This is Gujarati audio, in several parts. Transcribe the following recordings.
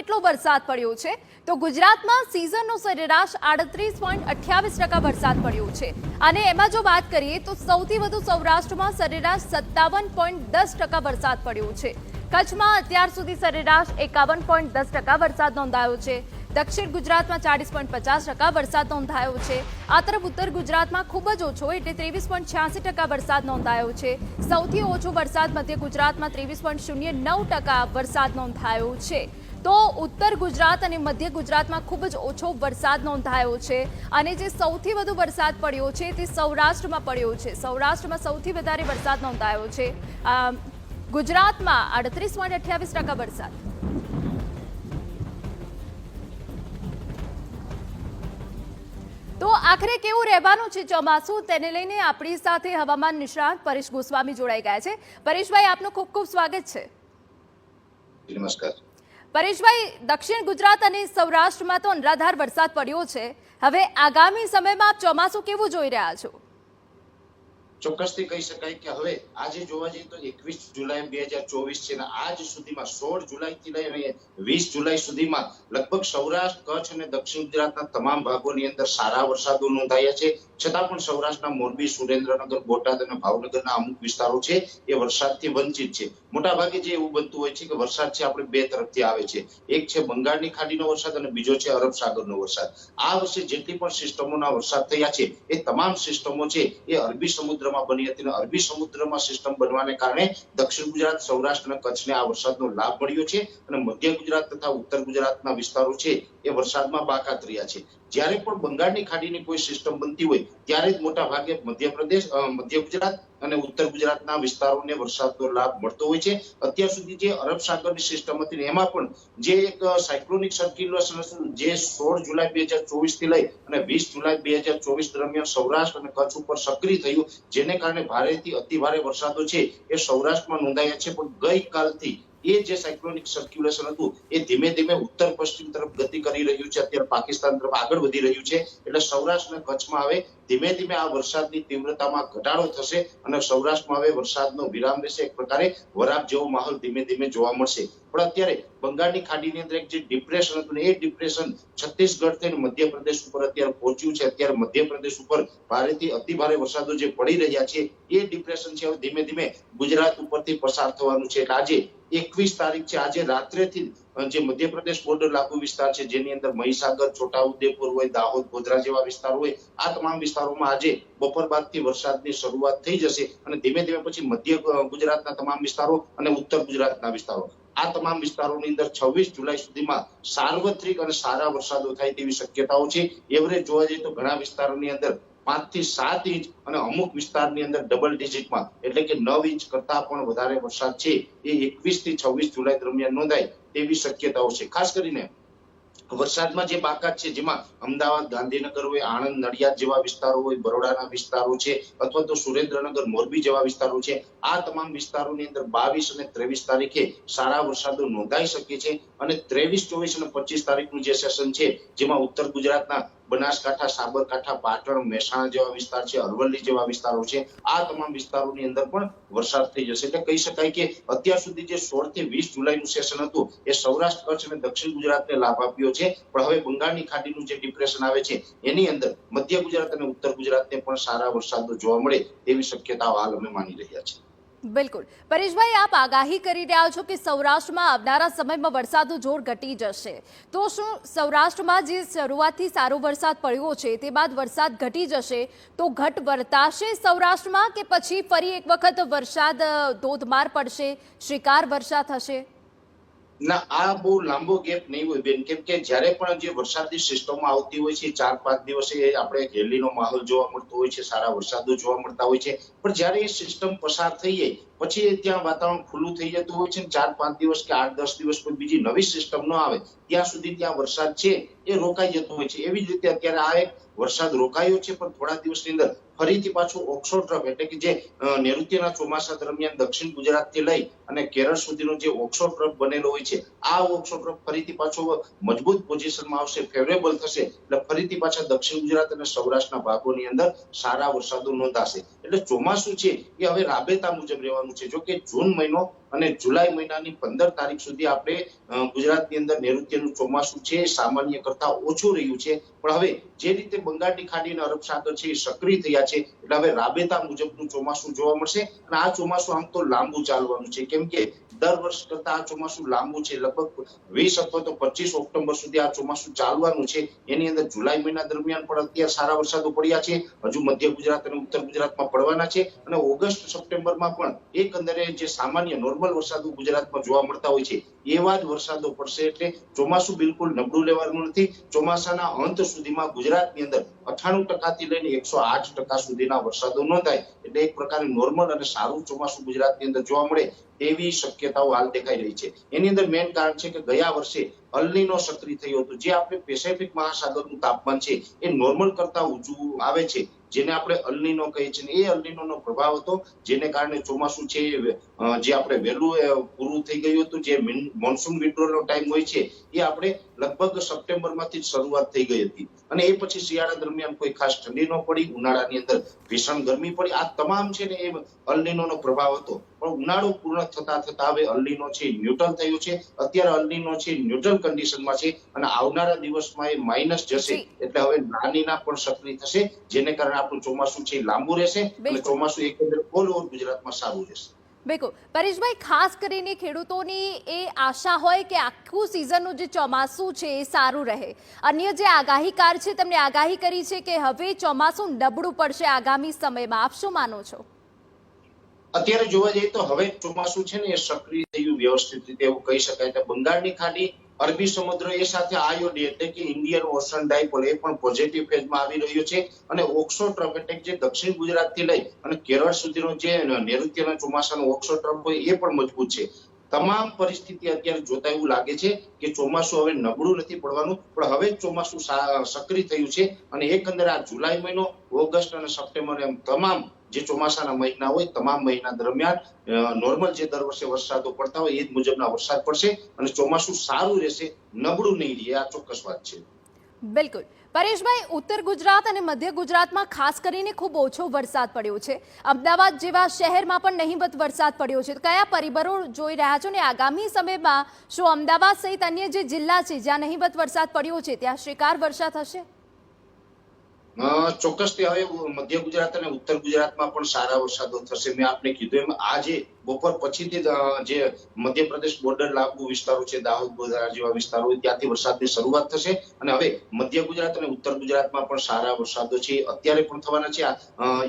કેટલો વરસાદ પડ્યો છે? તો ગુજરાતમાં સિઝનનો સરેરાશ આડત્રીસ પોઈન્ટ અઠ્યાવીસ ટકા વરસાદ પડ્યો છે. અને એમાં જો વાત કરીએ તો સૌથી વધુ સૌરાષ્ટ્રમાં સરેરાશ સત્તાવન પોઈન્ટ દસ ટકા વરસાદ પડ્યો છે. કચ્છમાં અત્યાર સુધી સરેરાશ એકાવન પોઈન્ટ દસ ટકા વરસાદ નોંધાયો છે. દક્ષિણ ગુજરાતમાં ચાલીસ પોઈન્ટ પચાસ ટકા વરસાદ નોંધાયો છે. આ તરફ ઉત્તર ગુજરાતમાં ખૂબ જ ઓછો, એટલે ત્રેવીસ પોઈન્ટ છ્યાસી ટકા વરસાદ નોંધાયો છે. સૌથી ઓછો વરસાદ મધ્ય ગુજરાતમાં ત્રેવીસ પોઈન્ટ શૂન્ય નવ ટકા વરસાદ નોંધાયો છે. તો ઉત્તર ગુજરાત અને મધ્ય ગુજરાતમાં ખૂબ જ ઓછો વરસાદ નોંધાયો છે. અને જે સૌથી વધુ વરસાદ પડ્યો છે તે સૌરાષ્ટ્રમાં પડ્યો છે. સૌરાષ્ટ્રમાં સૌથી વધારે વરસાદ નોંધાયો છે. ગુજરાતમાં આડત્રીસ પોઈન્ટ અઠ્યાવીસ ટકા વરસાદ. તો આખરે કેવું રહેવાનું છે ચોમાસું? તેને લઈને આપણી સાથે હવામાન નિષ્ણાંત પરેશ ગોસ્વામી જોડાઈ ગયા છે. પરેશભાઈ, આપનું ખૂબ ખૂબ સ્વાગત છે. નમસ્કાર. પરેશભાઈ, દક્ષિણ ગુજરાત અને સૌરાષ્ટ્રમાં તો અનરાધાર વરસાદ પડ્યો છે. હવે આગામી સમયમાં ચોમાસું કેવું જોઈ રહ્યા છો? ચોક્કસથી કહી શકાય કે હવે આજે જોવા જઈએ તો એકવીસ જુલાઈ બે હજાર ચોવીસ છે આજ સુધીમાં સોળ જુલાઈ થી લઈને વીસ જુલાઈ સુધીમાં લગભગ સૌરાષ્ટ્ર, કચ્છ અને દક્ષિણ ગુજરાતના તમામ ભાગોની અંદર સારા વરસાદો નોંધાયા છે. છતાં પણ સૌરાષ્ટ્રના મોરબી, સુરેન્દ્રનગર, બોટાદ અને ભાવનગરના અમુક વિસ્તારો છે એ વરસાદથી વંચિત છે. મોટા ભાગે જે એવું બનતું હોય છે કે વરસાદ છે આપણે બે તરફથી આવે છે. એક છે બંગાળની ખાડીનો વરસાદ અને બીજો છે અરબ સાગરનો વરસાદ. આ વર્ષે જેટલી પણ સિસ્ટમોના વરસાદ થયા છે એ તમામ સિસ્ટમો છે એ અરબી સમુદ્રમાં બની હતી અને અરબી સમુદ્રમાં સિસ્ટમ બનવાને કારણે દક્ષિણ ગુજરાત, સૌરાષ્ટ્ર અને કચ્છને આ વરસાદનો લાભ મળ્યો છે અને મધ્ય ગુજરાત તથા ઉત્તર ગુજરાતના વિસ્તારો છે એ વરસાદમાં બાકાત રહ્યા છે. જ્યારે પણ બંગાળની ખાડીની કોઈ સિસ્ટમ બનતી હોય, ત્યારે જ મોટા ભાગે મધ્યપ્રદેશ મધ્ય ગુજરાત અને ઉત્તર ગુજરાતના વિસ્તારોને વરસાદનો લાભ મળતો હોય છે. અત્યાર સુધી જે અરબ સાગરની સિસ્ટમ હતી એમાં પણ જે એક સાયક્લોનિક સર્ક્યુલેશન જે સોળ જુલાઈ બે હજાર ચોવીસથી લઈ અને વીસ જુલાઈ બે હજાર ચોવીસ દરમિયાન સૌરાષ્ટ્ર અને કચ્છ ઉપર સક્રિય થયું, જેને કારણે ભારેથી અતિ ભારે વરસાદો છે. એ સૌરાષ્ટ્રમાં નોંધાયા છે, પણ ગઈકાલથી એ જે સાયક્લોનિક સર્ક્યુલેશન હતું, એ ધીમે ધીમે ઉત્તર પશ્ચિમ તરફ ગતિ કરી રહ્યું છે. અત્યારે પાકિસ્તાન તરફ આગળ વધી રહ્યું છે. એટલે સૌરાષ્ટ્ર અને કચ્છમાં હવે ધીમે ધીમે આ વરસાદની તીવ્રતામાં ઘટાડો થશે અને સૌરાષ્ટ્રમાં હવે વરસાદનો વિરામ રહેશે. એક પ્રકારે વરાપ જેવો માહોલ ધીમે ધીમે જોવા મળશે. પણ અત્યારે બંગાળની ખાડીની અંદર એક જે ડિપ્રેશન હતું એ ડિપ્રેશન છત્તીસગઢ થઈને મધ્યપ્રદેશ ઉપર અત્યારે પહોંચ્યું છે. અત્યારે મધ્યપ્રદેશ ઉપર ભારેથી અતિ ભારે વરસાદો જે પડી રહ્યા છે, એ ડિપ્રેશન છે. હવે ધીમે ધીમે ગુજરાત ઉપરથી પસાર થવાનું છે. એટલે આજે એકવીસ તારીખ છે. આજે રાત્રેથી જે મધ્યપ્રદેશ બોર્ડર લાગુ વિસ્તાર છે, જેની અંદર મહીસાગર, છોટાઉદેપુર હોય, દાહોદ, ગોધરા જેવા વિસ્તાર હોય, આ તમામ વિસ્તારોમાં આજે બપોર બાદથી વરસાદની શરૂઆત થઈ જશે અને ધીમે ધીમે પછી મધ્ય ગુજરાતના તમામ વિસ્તારો અને ઉત્તર ગુજરાતના વિસ્તારો. આ તમામ વિસ્તારોની અંદર છવ્વીસ જુલાઈ સુધીમાં સાર્વત્રિક અને સારા વરસાદો થાય તેવી શક્યતાઓ છે. એવરેજ જોવા જઈએ તો ઘણા વિસ્તારોની અંદર પાંચથી સાત ઇંચ અને અમુક વિસ્તારની અંદર ડબલ ડિજિટમાં એટલે કે નવ ઇંચ કરતા પણ વધારે વરસાદ છે. એ એકવીસથી છવ્વીસ જુલાઈ દરમિયાન નોંધાય તેવી શક્યતાઓ છે. ખાસ કરીને વરસાદમાં જે બાકાત છે, જેમાં અમદાવાદ, ગાંધીનગર હોય, આણંદ, નડિયાદ જેવા વિસ્તારો હોય, બરોડાના વિસ્તારો છે, અથવા તો સુરેન્દ્રનગર, મોરબી જેવા વિસ્તારો છે, આ તમામ વિસ્તારોની અંદર બાવીસ અને ત્રેવીસ તારીખે સારા વરસાદો નોંધાઈ શકે છે અને ત્રેવીસ, ચોવીસ અને પચીસ તારીખનું જે સેશન છે, જેમાં ઉત્તર ગુજરાતના બનાસકાંઠા, સાબરકાંઠા, પાટણ, મહેસાણા જેવા વિસ્તાર છે, અરવલ્લી જેવા વિસ્તારો છે. આ તમામ વિસ્તારોની અંદર પણ વરસાદ થઈ જશે. એટલે કહી શકાય કે અત્યાર સુધી જે સોળથી વીસ જુલાઈનું સેશન હતું, એ સૌરાષ્ટ્ર, કચ્છ અને દક્ષિણ ગુજરાતને લાભ આપ્યો છે. પણ હવે બંગાળની ખાડીનું જે ડિપ્રેશન આવે છે, એની અંદર મધ્ય ગુજરાત અને ઉત્તર ગુજરાતને પણ સારા વરસાદો જોવા મળે તેવી શક્યતાઓ હાલ અમે માની રહ્યા છીએ. બિલકુલ. પરેશભાઈ, આપ આગાહી કરી રહ્યા છો કે સૌરાષ્ટ્રમાં આવનારા સમયમાં વરસાદનું જોર ઘટી જશે. તો શું સૌરાષ્ટ્રમાં જે શરૂઆતથી સારો વરસાદ પડ્યો છે, તે બાદ વરસાદ ઘટી જશે, તો ઘટ વર્તાશે સૌરાષ્ટ્રમાં કે પછી ફરી એક વખત વરસાદ ધોધમાર પડશે, શ્રીકાર વર્ષા થશે? ના, આ બહુ લાંબો ગેપ નહીં હોય બેન. કેમ કે જ્યારે પણ જે વરસાદની સિસ્ટમો આવતી હોય છે, ચાર પાંચ દિવસે આપણે ઘેરલીનો માહોલ જોવા મળતો હોય છે, સારા વરસાદો જોવા મળતા હોય છે. પણ જ્યારે એ સિસ્ટમ પસાર થઈ જાય પછી ત્યાં વાતાવરણ ખુલ્લું થઈ જતું હોય છે ચાર, પાંચ દિવસ કે આઠ, દસ દિવસ કોઈ બીજી નવી સિસ્ટમ ન આવે, ત્યાં સુધી ત્યાં વરસાદ છે, એ રોકાઈ જતો હોય છે. એવી જ રીતે અત્યારે આ એક વરસાદ રોકાયો છે, પણ થોડા દિવસની અંદર ફરીથી પાછું ઓક્સો ટ્રફ એટલે કે જે નૈઋત્યના ચોમાસા દરમિયાન દક્ષિણ ગુજરાતથી લઈ અને કેરળ સુધીનો જે ઓક્સો ટ્રફ બનેલો હોય છે, આ ઓક્સો ટ્રફ ફરીથી પાછો મજબૂત પોઝિશનમાં આવશે ફેવરેબલ થશે, એટલે ફરીથી પાછા દક્ષિણ ગુજરાત અને સૌરાષ્ટ્રના ભાગોની અંદર સારા વરસાદો નોંધાશે. એટલે ચોમાસું છે એ હવે રાબેતા મુજબ રહેવાનું છે. જો કે જૂન મહિનો અને જુલાઈ મહિનાની પંદર તારીખ સુધી આપણે ગુજરાતની અંદર નૈઋત્યનું ચોમાસું છે, સામાન્ય કરતા ઓછું રહ્યું છે. પણ હવે જે રીતે બંગાળની ખાડી અને અરબ સાગર છે એ સક્રિય થયા છે, એટલે હવે રાબેતા મુજબનું ચોમાસું જોવા મળશે. અને આ ચોમાસું આમ તો લાંબુ ચાલવાનું છે. કેમ કે દર વર્ષ કરતા આ ચોમાસું લાંબુ છે, લગભગ વીસ અથવા તો પચીસ ઓક્ટોબર સુધી આ ચોમાસું ચાલવાનું છે. એની અંદર જુલાઈ મહિના દરમિયાન પણ અત્યારે સારા વરસાદો પડ્યા છે. હજુ મધ્ય ગુજરાત અને ઉત્તર ગુજરાતમાં પડવાના છે. અને ઓગસ્ટ સપ્ટેમ્બરમાં પણ એકંદરે જે સામાન્ય, નોર્મલ વરસાદો ગુજરાતમાં જોવા મળતા હોય છે. એવા જ વરસાદો પડશે એટલે ચોમાસું બિલકુલ નબળું લેવાનું નથી. ચોમાસાના અંત સુધીમાં ગુજરાતની અંદર અઠાણું ટકાથી લઈને એકસો આઠ ટકા સુધીના વરસાદો નોંધાય એટલે એક પ્રકારે નોર્મલ અને સારું ચોમાસું ગુજરાતની અંદર જોવા મળે તેવી શક્યતાઓ હાલ દેખાઈ રહી છે. એની અંદર મેઇન કારણ છે કે ગયા વર્ષે અલ્નીનો સક્રિય થયો હતો. જે આપણે પેસેફિક મહાસાગરનું તાપમાન છે એ નોર્મલ કરતા ઊંચું આવે છે. જેને આપણે અલ્લીનો કહીએ છીએ એ અલ્નીનો પ્રભાવ હતો, જેને કારણે ચોમાસું છે જે આપણે વહેલું પૂરું થઈ ગયું હતું, જે મોન્સૂન વિડ્રોનો ટાઈમ હોય છે, એ આપણે લગભગ સપ્ટેમ્બરમાંથી જ શરૂઆત થઈ ગઈ હતી. અને એ પછી શિયાળા દરમિયાન કોઈ ખાસ ઠંડી ન પડી, ઉનાળાની અંદર ભીષણ ગરમી પડી. આ તમામ છે ને એ અલ્નીનો પ્રભાવ હતો. પણ ઉનાળો પૂર્ણ થતા થતા હવે અલ્લીનો છે ન્યુટ્રલ થયો છે અત્યારે અલ્લીનો છે ન્યુટ્રલ કન્ડિશનમાં છે અને આવનારા દિવસમાં એ માઇનસ જશે એટલે હવે નાનીના પણ સક્રિય થશે જેને કારણે આપણું ચોમાસું છે લાંબુ રહેશે અને ચોમાસું એકંદરે ઓલ ઓવર ગુજરાતમાં સારું રહેશે. બિલકુલ. પરેશભાઈ ખાસ કરીને ખેડૂતોની એ આશા હોય કે આખું સિઝનનું જે ચોમાસું છે એ સારું રહે. અન્ય જે આગાહીકાર છે તેમણે આગાહી કરી છે કે હવે ચોમાસું નબળું પડશે આગામી સમયમાં. આપ શું માનો છો? અત્યારે જોવા જઈએ તો હવે ચોમાસું છે ને એ સક્રિય થયું વ્યવસ્થિત રીતે એવું કહી શકાય કે બંગાળની ખાડી, અરબી સમુદ્ર એ સાથે આયોડી એટલે કે ઇન્ડિયન ઓશન ડાયપોલ એ પણ પોઝિટિવ ફેઝમાં આવી રહ્યો છે અને ઓક્સો ટ્રફ એટલે જે દક્ષિણ ગુજરાતથી લઈ અને કેરળ સુધીનો જે નૈઋત્યના ચોમાસાનો ઓક્સો ટ્રફ હોય એ પણ મજબૂત છે. તમામ પરિસ્થિતિ અત્યારે જોતા એવું લાગે છે કે ચોમાસું હવે નબળું નથી પડવાનું, પણ હવે ચોમાસું સક્રિય થયું છે અને એકંદરે આ જુલાઈ મહિનો, ઓગસ્ટ અને સપ્ટેમ્બર એમ તમામ જે ચોમાસાના મહિના હોય, તમામ મહિના દરમિયાન નોર્મલ જે દર વર્ષે વરસાદો પડતા હોય, એ જ મુજબના વરસાદ પડશે અને ચોમાસું સારું રહેશે, નબળું નહીં રહે, આ ચોક્કસ વાત છે. બિલકુલ. પરેશભાઈ, ઉત્તર ગુજરાત અને મધ્ય ગુજરાતમાં ખાસ કરીને ખૂબ ઓછો વરસાદ પડ્યો છે. અમદાવાદ જેવા શહેરમાં પણ નહીવત વરસાદ પડ્યો છે. કયા પરિબળો જોઈ રહ્યા છો ને આગામી સમયમાં? શું અમદાવાદ સહિત અન્ય જે જિલ્લા છે જ્યાં નહીવત વરસાદ પડ્યો છે, ત્યાં શ્રીકાર વર્ષા થશે ચોક્કસથી હવે મધ્ય ગુજરાત અને ઉત્તર ગુજરાતમાં પણ સારા વરસાદો થશે. મેં આપને કીધું એમ આજે બપોર પછીથી જે મધ્યપ્રદેશ બોર્ડર લાગુ વિસ્તારો છે, દાહોદ બોટાદ જેવા વિસ્તારો ત્યાંથી વરસાદની શરૂઆત થશે. અને હવે મધ્ય ગુજરાત અને ઉત્તર ગુજરાતમાં પણ સારા વરસાદો છે, અત્યારે પણ થવાના છે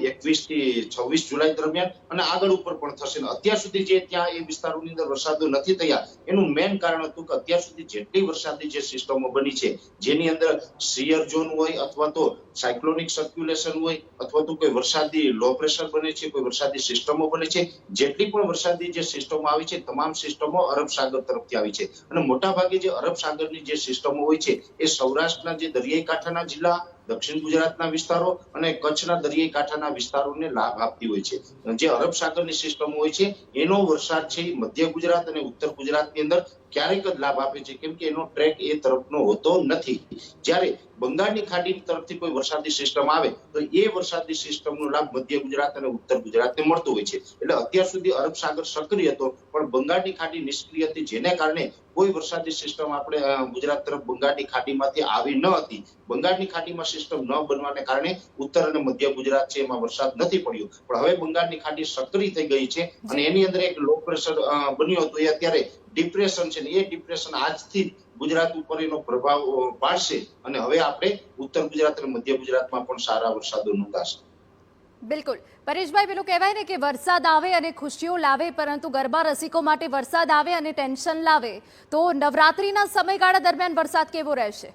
એકવીસથી છવ્વીસ જુલાઈ દરમિયાન, અને આગળ ઉપર પણ થશે. અત્યાર સુધી જે ત્યાં એ વિસ્તારોની અંદર વરસાદો નથી થયા, એનું મેન કારણ હતું કે અત્યાર સુધી જેટલી વરસાદની જે સિસ્ટમો બની છે, જેની અંદર સિયર ઝોન હોય અથવા તો સાયક્લોનિક સર્ક્યુલેશન હોય, અથવા તો કોઈ વરસાદી લો પ્રેશર બને છે, કોઈ વરસાદી સિસ્ટમો બને છે, જેટલી પણ વરસાદી જે સિસ્ટમો આવી છે, તમામ સિસ્ટમો અરબ સાગર તરફથી આવી છે. અને મોટા ભાગે જે અરબ સાગરની જે સિસ્ટમો હોય છે, એ સૌરાષ્ટ્રના જે દરિયાઈ કાંઠાના જિલ્લા, દક્ષિણ ગુજરાતના વિસ્તારો અને કચ્છના દરિયાઈ કાંઠાના વિસ્તારોને લાભ આપતી હોય છે. જે અરબ સાગરની સિસ્ટમો હોય છે, એનો વરસાદ છે મધ્ય ગુજરાત અને ઉત્તર ગુજરાતની અંદર ક્યારેક જ લાભ આપે છે. કેમ કે એનો ટ્રેક એ તરફનો હોતો નથી. જ્યારે બંગાળની ખાડી તરફથી કોઈ વરસાદી સિસ્ટમ આવે, તો એ વરસાદી સિસ્ટમનો લાભ મધ્ય ગુજરાત અને ઉત્તર ગુજરાતને મળતો હોય છે. એટલે અત્યાર સુધી અરબ સાગર સક્રિય હતો, પણ બંગાળની ખાડી નિષ્ક્રિય હતી, જેને કારણે કોઈ વરસાદી સિસ્ટમ આપણે ગુજરાત તરફ બંગાળની ખાડીમાંથી આવી ન હતી. બંગાળની ખાડીમાં સિસ્ટમ ન બનવાને કારણે ઉત્તર અને મધ્ય ગુજરાત છે, એમાં વરસાદ નથી પડ્યો. પણ હવે બંગાળની ખાડી સક્રિય થઈ ગઈ છે અને એની અંદર એક લો પ્રેશર બન્યો હતો, એ અત્યારે ડિપ્રેશન છે ને એ ડિપ્રેશન આજથી ગુજરાત ઉપર એનો પ્રભાવ પાડશે અને હવે આપણે ઉત્તર ગુજરાત અને મધ્ય ગુજરાતમાં પણ સારા વરસાદો નોંધાશે. બિલકુલ. પરેશભાઈ પેલું કહેવાય ને કે વરસાદ આવે અને ખુશીઓ લાવે પરંતુ ગરબા રસિકો માટે વરસાદ આવે અને ટેન્શન લાવે તો નવરાત્રીના સમયગાળા દરમિયાન વરસાદ કેવો રહેશે?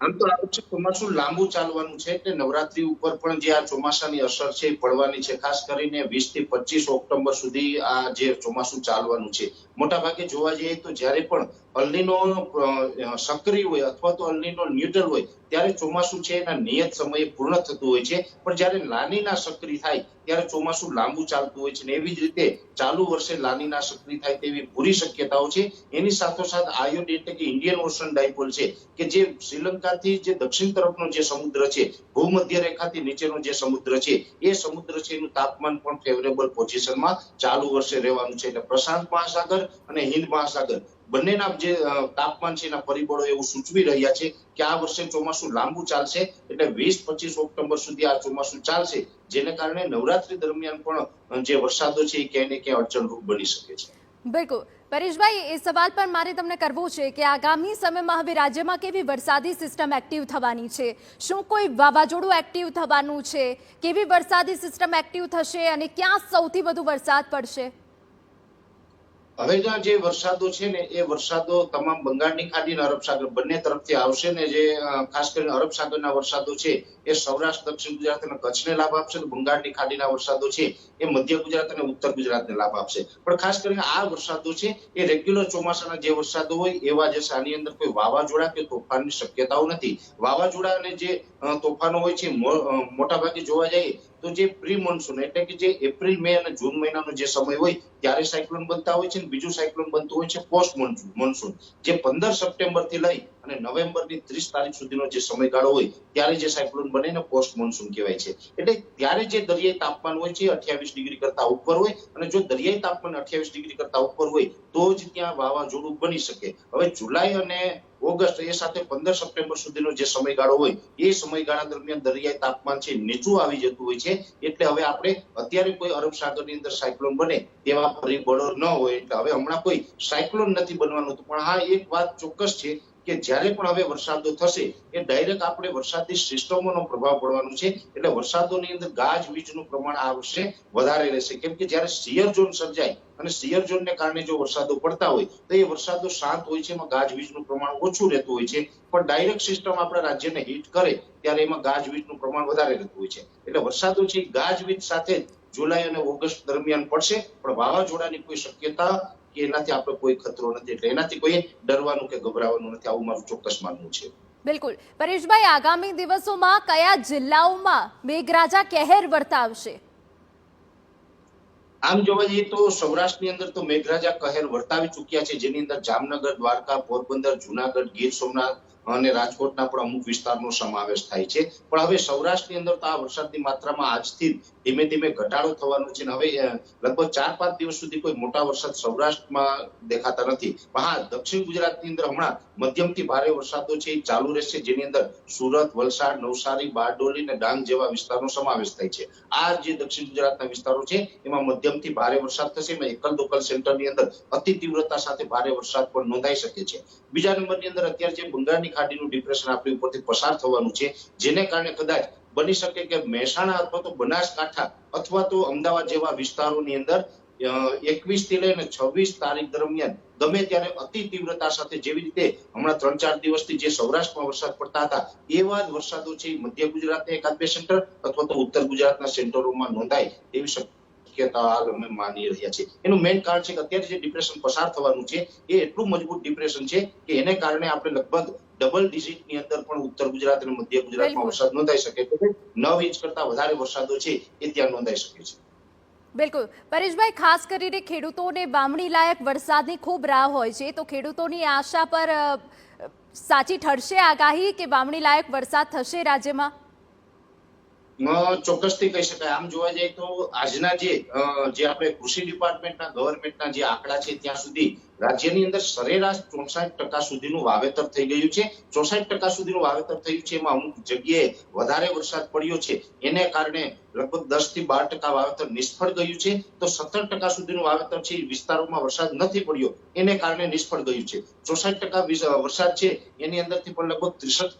આમ તો આવું છે ચોમાસું લાંબુ ચાલવાનું છે એટલે નવરાત્રી ઉપર પણ જે આ ચોમાસાની અસર છે પડવાની છે ખાસ કરીને વીસથી પચીસ ઓક્ટોબર સુધી આ જે ચોમાસું ચાલવાનું છે. મોટા ભાગે જોવા જઈએ તો જ્યારે પણ અલ્નીનો સક્રિય હોય અથવા તો અલ્નીનો ન્યુટ્રલ હોય, ત્યારે ચોમાસું છે એના નિયત સમયે પૂર્ણ થતું હોય છે. પણ જ્યારે લાનીના સક્રિય થાય, ત્યારે ચોમાસું લાંબુ ચાલતું હોય છે ને એવી જ રીતે ચાલુ વર્ષે લાનીના સક્રિય થાય તેવી પૂરી શક્યતાઓ છે. એની સાથોસાથ આયોડ એટલે કે ઇન્ડિયન ઓશન ડાયપોલ છે, કે જે શ્રીલંકાથી જે દક્ષિણ તરફનો જે સમુદ્ર છે, ભૂમધ્ય રેખાથી નીચેનો જે સમુદ્ર છે, એ સમુદ્ર છે એનું તાપમાન પણ ફેવરેબલ પોઝિશનમાં ચાલુ વર્ષે રહેવાનું છે. એટલે પ્રશાંત મહાસાગર અને હિન્દ મહાસાગર. બંનેના જે તાપમાન છે એના પરિબળો એવું સૂચવી રહ્યા છે કે આ વર્ષે ચોમાસું લાંબુ ચાલશે એટલે વીસ પચીસ ઓક્ટોબર સુધી આ ચોમાસું ચાલશે, જેને કારણે નવરાત્રી દરમિયાન પણ જે વરસાદો છે એ ક્યાંય ને ક્યાંય અડચણરૂપ બની શકે છે. બિલકુલ. પરેશભાઈ, એ સવાલ પણ મારે તમને કરવો છે કે આગામી સમયમાં હવે રાજ્યમાં કેવી વરસાદી સિસ્ટમ એક્ટિવ થવાની છે? શું કોઈ વાવાઝોડું એક્ટિવ થવાનું છે? કેવી વરસાદી સિસ્ટમ એક્ટિવ થશે અને ક્યાં સૌથી વધુ વરસાદ પડશે? હવેના જે વરસાદો છે ને, એ વરસાદો તમામ બંગાળની ખાડી અરબ સાગર બંને તરફથી આવશે ને, જે ખાસ કરીને અરબ સાગરના વરસાદો છે, એ સૌરાષ્ટ્ર, દક્ષિણ ગુજરાત અને કચ્છને લાભ આપશે તો બંગાળની ખાડીના વરસાદો છે, એ મધ્ય ગુજરાત અને ઉત્તર ગુજરાતને લાભ આપશે. પણ ખાસ કરીને આ વરસાદો છે, એ રેગ્યુલર ચોમાસાના જે વરસાદો હોય, એવા જે આની અંદર કોઈ વાવાઝોડા કે તોફાનની શક્યતાઓ નથી. વાવાઝોડા અને જે તોફાનો હોય છે મોટાભાગે જોવા જઈએ તો જે પ્રી મોન્સૂન એટલે કે જે એપ્રિલ મે અને જૂન મહિનાનો જે સમય હોય ત્યારે સાયક્લોન બનતા હોય છે અને બીજું સાયક્લોન બનતું હોય છે પોસ્ટ મોન્સૂન જે પંદર સપ્ટેમ્બરથી લઈ અને નવેમ્બરની ત્રીસ તારીખ સુધીનો જે સમયગાળો હોય ત્યારે જે સાયક્લોન બને ને પોસ્ટ મોન્સૂન કહેવાય છે. એટલે ત્યારે જે દરિયાઈ તાપમાન હોય છે અઠ્યાવીસ ડિગ્રી કરતા ઉપર હોય અને જો દરિયાઈ તાપમાન અઠ્યાવીસ ડિગ્રી કરતા ઉપર હોય તો જ ત્યાં વાવાઝોડું બની શકે. હવે જુલાઈ અને ઓગસ્ટ એ સાથે પંદર સપ્ટેમ્બર સુધીનો જે સમયગાળો હોય, એ સમયગાળા દરમિયાન દરિયાઈ તાપમાન છે, નીચું આવી જતું હોય છે. એટલે હવે આપણે અત્યારે કોઈ અરબ સાગરની અંદર સાયક્લોન બને તેવા પરિબળો ન હોય. એટલે હવે હમણાં કોઈ સાયક્લોન નથી બનવાનું. પણ હા, એક વાત ચોક્કસ છે કે જ્યારે પણ હવે વરસાદો થશે, એ ડાયરેક્ટ આપણે વરસાદની સિસ્ટમોનો પ્રભાવ પડવાનો છે. એટલે વરસાદોની અંદર ગાજવીજનું પ્રમાણ આ વર્ષે વધારે રહેશે. કેમ કે જ્યારે સિયર ઝોન સર્જાય અને સિયર ઝોનને કારણે જો વરસાદો પડતા હોય, તો એ વરસાદો શાંત હોય છે, એમાં ગાજવીજનું પ્રમાણ ઓછું રહેતું હોય છે. પણ ડાયરેક્ટ સિસ્ટમ આપણા રાજ્યને હિટ કરે, ત્યારે એમાં ગાજવીજનું પ્રમાણ વધારે રહેતું હોય છે. એટલે વરસાદો છે ગાજ ગાજવીજ સાથે જુલાઈ અને ઓગસ્ટ દરમિયાન પડશે, પણ વાવાઝોડાની કોઈ શક્યતા કે એનાથી આપણે કોઈ ખતરો નથી. એટલે એનાથી કોઈ ડરવાનું કે ગભરાવાનું નથી. આવું મારું ચોક્કસ માનવું છે. બિલકુલ. પરેશભાઈ આગામી દિવસોમાં કયા જિલ્લાઓમાં મેઘરાજા કહેર વર્તાવશે? આમ જોવા જઈએ તો સૌરાષ્ટ્રની અંદર તો મેઘરાજા કહેર વર્તાવી ચૂક્યા છે. જેની અંદર જામનગર દ્વારકા પોરબંદર જુનાગઢ ગીર સોમનાથ અને રાજકોટના પણ અમુક વિસ્તારનો સમાવેશ થાય છે. પણ હવે સૌરાષ્ટ્રની અંદર તો આ વરસાદની માત્રામાં આજથી ધીમે ધીમે ઘટાડો થવાનો છે. હવે લગભગ ચાર પાંચ દિવસ સુધી કોઈ મોટા વરસાદ સૌરાષ્ટ્રમાં દેખાતા નથી. હા, દક્ષિણ ગુજરાતની અંદર હમણાં મધ્યમથી ભારે વરસાદો છે. એ ચાલુ રહેશે, જેની અંદર સુરત, વલસાડ, નવસારી, બારડોલી અને ડાંગ જેવા વિસ્તારનો સમાવેશ થાય છે. આ જે દક્ષિણ ગુજરાતના વિસ્તારો છે, એમાં મધ્યમથી ભારે વરસાદ થશે. એમાં એકલ દોકલ સેન્ટરની અંદર અતિ તીવ્રતા સાથે ભારે વરસાદ પણ નોંધાઈ શકે છે. બીજા નંબરની અંદર અત્યારે જે બંગાળની ખાડીનું ડિપ્રેશન આપણી ઉપરથી પસાર થવાનું છે, જેને કારણે કદાચ બની શકે કે મહેસાણા અથવા તો બનાસકાંઠા અથવા તો અમદાવાદ જેવા વિસ્તારોની અંદર એકવીસથી લઈને છવ્વીસ તારીખ દરમિયાન ગમે ત્યારે અતિ તીવ્રતા સાથે જેવી રીતે હમણાં ત્રણ ચાર દિવસથી જે સૌરાષ્ટ્રમાં વરસાદ પડતા હતા, એવા જ વરસાદો છે મધ્ય ગુજરાતના એકાદ બે સેન્ટર અથવા તો ઉત્તર ગુજરાતના સેન્ટરોમાં નોંધાય એવી શક્યતા હાલ અમે માની રહ્યા છીએ. એનું મેઇન કારણ છે કે અત્યારે જે ડિપ્રેશન પસાર થવાનું છે એ એટલું મજબૂત ડિપ્રેશન છે કે એને કારણે આપણે લગભગ ડબલ ડિજિટની અંદર પણ ઉત્તર ગુજરાત અને મધ્ય ગુજરાતમાં બિલકુલ. વરસાદ નોંધાઈ શકે છે. નવ ઇંચ કરતા વધારે વરસાદો છે એ ત્યાં નોંધાઈ શકે છે. બિલકુલ. પરેશભાઈ ખાસ કરીને ખેડૂતોને બામણી લાયક વરસાદની ખૂબ રાહ હોય છે તો ખેડૂતોની આશા પર સાચી ઠરશે આગાહી કે બામણી લાયક વરસાદ થશે રાજ્યમાં? ચોક્કસથી કહી શકાય. આમ જોવા જઈએ તો આજના જે જે આપણે કૃષિ ડિપાર્ટમેન્ટના, ગવર્મેન્ટના જે આંકડા છે ત્યાં સુધી રાજ્યની અંદર સરેરાશ ચોસાઠ ટકા સુધીનું વાવેતર થઈ ગયું છે. ચોસાઠ ટકા સુધીનું વાવેતર થયું છે, એમાં અમુક જગ્યાએ વધારે વરસાદ પડ્યો છે. એને કારણે લગભગ દસથી બાર ટકા વાવેતર નિષ્ફળ ગયું છે. તો સત્તર ટકા સુધીનું વાવેતર છે વિસ્તારોમાં વરસાદ નથી પડ્યો. એને કારણે નિષ્ફળ ગયું છે. ચોસાઠ ટકા વરસાદ છે, એની અંદરથી પણ લગભગ ત્રીસઠ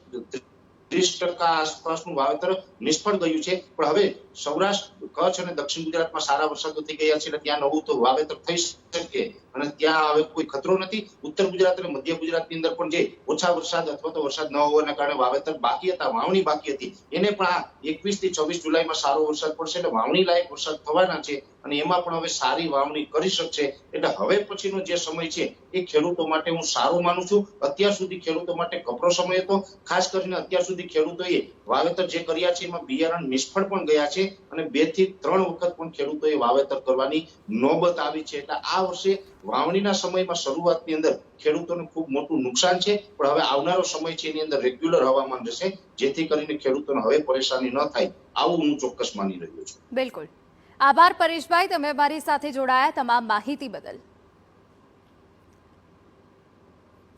ત્રીસ ટકા આસપાસનું વાવેતર નિષ્ફળ ગયું છે. પણ હવે સૌરાષ્ટ્ર, કચ્છ અને દક્ષિણ ગુજરાતમાં સારા વરસાદો થઈ ગયા છે ત્યાં નવું તો વાવેતર થઈ શકે અને ત્યાં હવે કોઈ ખતરો નથી. ઉત્તર ગુજરાત અને મધ્ય ગુજરાતની અંદર પણ જે ઓછા વરસાદ અથવા તો વરસાદ ન હોવાના કારણે વાવેતર બાકી હતા, વાવણી બાકી હતી. એને પણ આ એકવીસથી છવ્વીસ જુલાઈમાં સારો વરસાદ પડશે એટલે વાવણી લાયક વરસાદ થવાના છે અને એમાં પણ હવે સારી વાવણી કરી શકશે. એટલે હવે પછીનો જે સમય છે એ ખેડૂતો માટે હું સારો માનું છું. અત્યાર સુધી ખેડૂતો માટે કપરો સમય હતો. ખાસ કરીને અત્યાર સુધી ખેડૂતોએ વાવેતર જે કર્યા છે, એમાં બિયારણ નિષ્ફળ પણ ગયા છે અને બેથી ત્રણ વખત પણ ખેડૂતોએ વાવેતર કરવાની નોબત આવી છે. એટલે આ વર્ષે વાવણીના સમયમાં શરૂઆતની અંદર ખેડૂતોને ખૂબ મોટું નુકસાન છે, પણ હવે આવનારો સમય છે એની અંદર રેગ્યુલર હવામાન રહેશે, જેથી કરીને ખેડૂતોને હવે પરેશાની ન થાય આવું હું ચોક્કસ માની રહ્યો છું. બિલકુલ. આભાર પરેશભાઈ, તમે મારી સાથે જોડાયા તમામ માહિતી બદલ.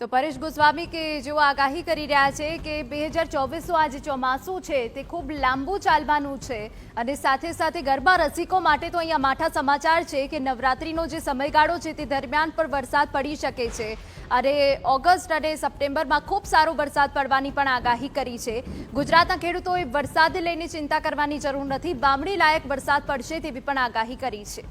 તો પરેશ ગોસ્વામી કે જેઓ આગાહી કરી રહ્યા છે કે બે હજાર ચોવીસનું આ જે ચોમાસું છે, તે ખૂબ લાંબુ ચાલવાનું છે અને સાથે સાથે ગરબા રસિકો માટે તો અહીંયા માઠા સમાચાર છે કે નવરાત્રિનો જે સમયગાળો છે, તે દરમિયાન પણ વરસાદ પડી શકે છે. અને ઓગસ્ટ અને સપ્ટેમ્બરમાં ખૂબ સારો વરસાદ પડવાની પણ આગાહી કરી છે. ગુજરાતના ખેડૂતોએ વરસાદ લઈને ચિંતા કરવાની જરૂર નથી. બામણી લાયક વરસાદ પડશે તેવી પણ આગાહી કરી છે.